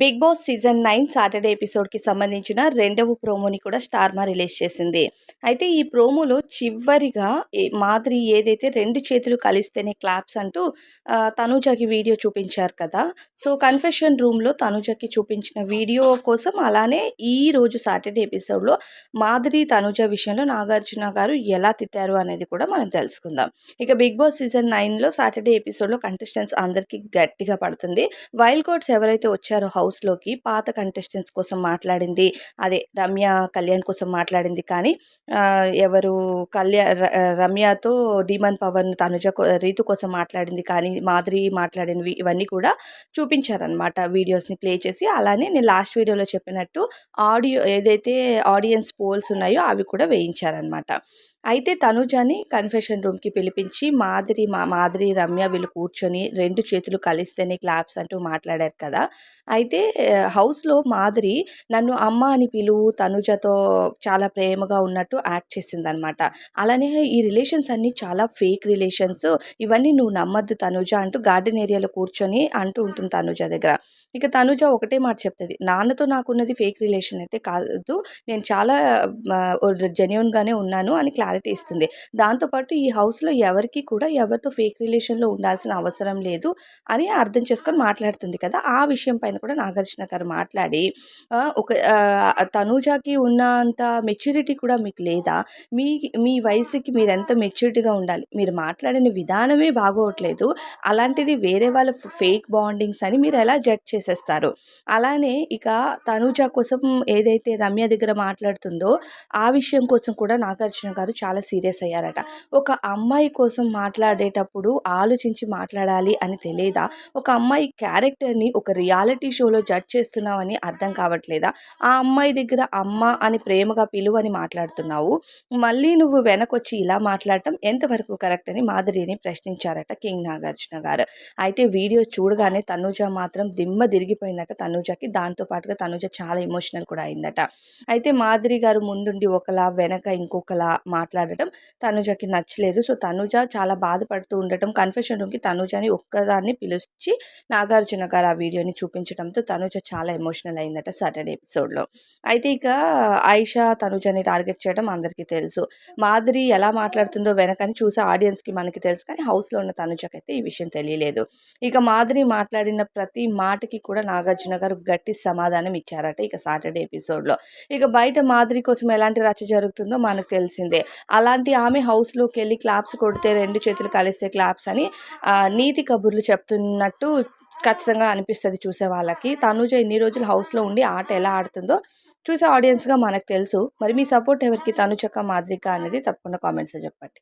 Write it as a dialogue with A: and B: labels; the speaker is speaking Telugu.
A: Big Boss season nine Saturday ఎపిసోడ్కి సంబంధించిన రెండవ ప్రోమోని కూడా స్టార్మా రిలీజ్ చేసింది. అయితే ఈ ప్రోమోలో చివరిగా మాదిరి ఏదైతే రెండు చేతులు కలిస్తేనే క్లాప్స్ అంటూ తనూజాకి వీడియో చూపించారు కదా. సో కన్ఫెషన్ రూమ్లో తనూజాకి చూపించిన వీడియో కోసం అలానే ఈ రోజు సాటర్డే ఎపిసోడ్లో మాదిరి తనూజ విషయంలో నాగార్జున గారు ఎలా తిట్టారు అనేది కూడా మనం తెలుసుకుందాం. ఇక బిగ్ బాస్ సీజన్ నైన్లో సాటర్డే ఎపిసోడ్లో కంటెస్టెంట్స్ అందరికీ గట్టిగా పడుతుంది. వైల్డ్ కార్డ్స్ ఎవరైతే వచ్చారో హౌస్ హౌస్లోకి పాత కంటెస్టెంట్స్ కోసం మాట్లాడింది. అదే రమ్య కళ్యాణ్ కోసం మాట్లాడింది. కానీ ఎవరు కళ్యాణ్ రమ్యతో డీమన్ పవన్ తనుజ రీతు కోసం మాట్లాడింది. కానీ మాధురి మాట్లాడినవి ఇవన్నీ కూడా చూపించారనమాట వీడియోస్ని ప్లే చేసి. అలానే నేను లాస్ట్ వీడియోలో చెప్పినట్టు ఆడియో ఏదైతే ఆడియన్స్ పోల్స్ ఉన్నాయో అవి కూడా వేయించారనమాట అయితే తనుజని కన్ఫెషన్ రూమ్కి పిలిపించి మాదిరి మా మాదిరి రమ్య వీళ్ళు కూర్చొని రెండు చేతులు కలిస్తేనే క్లాప్స్ అంటూ మాట్లాడారు కదా. అయితే హౌస్లో మాదిరి నన్ను అమ్మ అని పిలువు తనుజతో చాలా ప్రేమగా ఉన్నట్టు యాక్ట్ చేసిందనమాట. అలానే ఈ రిలేషన్స్ అన్నీ చాలా ఫేక్ రిలేషన్స్. ఇవన్నీ నువ్వు నమ్మద్దు తనుజ అంటూ గార్డెన్ ఏరియాలో కూర్చొని అంటూ ఉంటుంది తనుజ దగ్గర. ఇక తనుజ ఒకటే మాట చెప్తుంది నాన్నతో నాకున్నది ఫేక్ రిలేషన్ అయితే కాదు. నేను చాలా జెన్యున్గానే ఉన్నాను అని క్లారిటీ ఇస్తుంది. దాంతోపాటు ఈ హౌస్లో ఎవరికి కూడా ఎవరితో ఫేక్ రిలేషన్లో ఉండాల్సిన అవసరం లేదు అని అర్థం చేసుకొని మాట్లాడుతుంది కదా! ఆ విషయం పైన కూడా నాగార్జున గారు మాట్లాడి ఒక తనూజాకి ఉన్నంత మెచ్యూరిటీ కూడా మీకు లేదా? మీ మీ వయసుకి మీరు ఎంత మెచ్యూరిటీగా ఉండాలి? మీరు మాట్లాడిన విధానమే బాగోవట్లేదు అలాంటిది వేరే వాళ్ళ ఫేక్ బాండింగ్స్ అని మీరు ఎలా జడ్జ్ చేసేస్తారు? అలానే ఇక తనూజ కోసం ఏదైతే రమ్య దగ్గర మాట్లాడుతుందో ఆ విషయం కోసం కూడా నాగార్జున గారు చాలా సీరియస్ అయ్యారట. ఒక అమ్మాయి కోసం మాట్లాడేటప్పుడు ఆలోచించి మాట్లాడాలి అని తెలియదా ఒక అమ్మాయి క్యారెక్టర్ని ఒక రియాలిటీ షోలో జడ్జ్ చేస్తున్నావని అర్థం కావట్లేదా? ఆ అమ్మాయి దగ్గర అమ్మ అని ప్రేమగా పిలువని మాట్లాడుతున్నావు. మళ్ళీ నువ్వు వెనకొచ్చి ఇలా మాట్లాడటం ఎంతవరకు కరెక్ట్ అని మాధురిని ప్రశ్నించారట కింగ్ నాగార్జున గారు. అయితే వీడియో చూడగానే తనూజ మాత్రం దిమ్మ తిరిగిపోయిందట. తనూజకి దాంతో పాటుగా తనూజ చాలా ఎమోషనల్ కూడా అయిందట. అయితే మాధురి గారు ముందుండి ఒకలా వెనక ఇంకొకలా మాట్లాడటం. తనుజకి నచ్చలేదు. సో తనుజ చాలా బాధపడుతూ ఉండటం కన్ఫెషన్ రూమ్కి తనుజని ఒక్కదాన్ని పిలిచి నాగార్జున గారు ఆ వీడియోని చూపించడంతో తనుజ చాలా ఎమోషనల్ అయిందట సాటర్డే ఎపిసోడ్లో. అయితే ఇక ఆయిషా తనుజని టార్గెట్ చేయడం అందరికీ తెలుసు. మాధురి ఎలా మాట్లాడుతుందో వెనకని చూసే ఆడియన్స్కి మనకి తెలుసు కానీ హౌస్లో ఉన్న తనుజకైతే ఈ విషయం తెలియలేదు. ఇక మాధురి మాట్లాడిన ప్రతి మాటకి కూడా నాగార్జున గారు గట్టి సమాధానం ఇచ్చారట ఇక సాటర్డే ఎపిసోడ్లో. ఇక బయట మాధురి కోసం ఎలాంటి రచ్చ జరుగుతుందో మనకు తెలిసిందే. అలాంటి ఆమె హౌస్లోకి వెళ్ళి క్లాప్స్ కొడితే రెండు చేతులు కలిస్తే క్లాప్స్ అని నీతి కబుర్లు చెప్తున్నట్టు ఖచ్చితంగా అనిపిస్తుంది చూసే వాళ్ళకి. తనూజ ఇన్ని రోజులు హౌస్లో ఉండి ఆట ఎలా ఆడుతుందో చూసే ఆడియన్స్గా మనకు తెలుసు. మరి మీ సపోర్ట్ ఎవరికి? తనుచక్క మాదిరిక అనేది తప్పకుండా కామెంట్స్లో చెప్పండి.